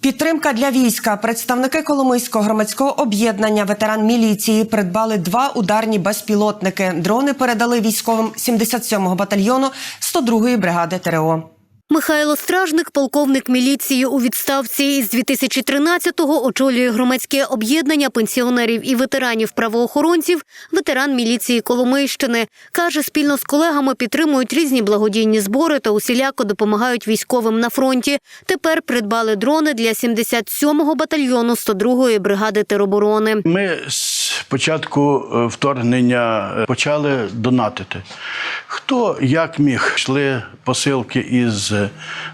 Підтримка для війська. Представники Коломийського громадського об'єднання ветеран міліції придбали два ударні безпілотники. Дрони передали військовим 77-го батальйону 102-ї бригади ТРО. Михайло Стражник, полковник міліції у відставці із 2013-го очолює громадське об'єднання пенсіонерів і ветеранів правоохоронців, ветеран міліції Коломийщини. Каже, спільно з колегами підтримують різні благодійні збори та усіляко допомагають військовим на фронті. Тепер придбали дрони для 77-го батальйону 102-ї бригади тероборони. Ми з початку е, вторгнення е, почали донатити. Хто як міг, йшли посилки із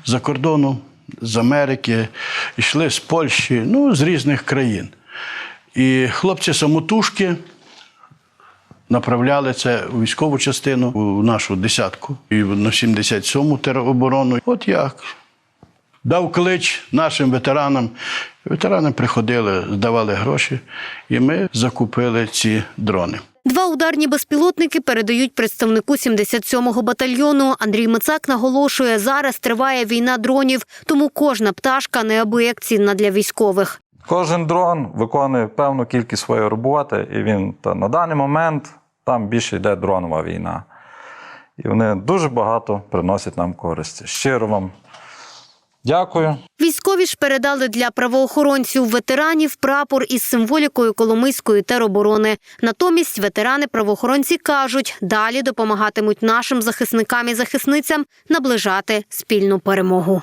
за кордону, з Америки, йшли з Польщі, ну, з різних країн. І хлопці самотужки направляли це у військову частину, у нашу десятку, і на 77-му тероборону. От як дав клич нашим ветеранам. Ветерани приходили, здавали гроші, і ми закупили ці дрони. Два ударні безпілотники передають представнику 77-го батальйону. Андрій Мицак наголошує, зараз триває війна дронів, тому кожна пташка неабияк цінна для військових. Кожен дрон виконує певну кількість своєї роботи, і він та на даний момент там більше йде дронова війна. І вони дуже багато приносять нам користі. Щиро вам дякую. Військові ж передали для правоохоронців ветеранів прапор із символікою Коломийської тероборони. Натомість ветерани-правоохоронці кажуть, далі допомагатимуть нашим захисникам і захисницям наближати спільну перемогу.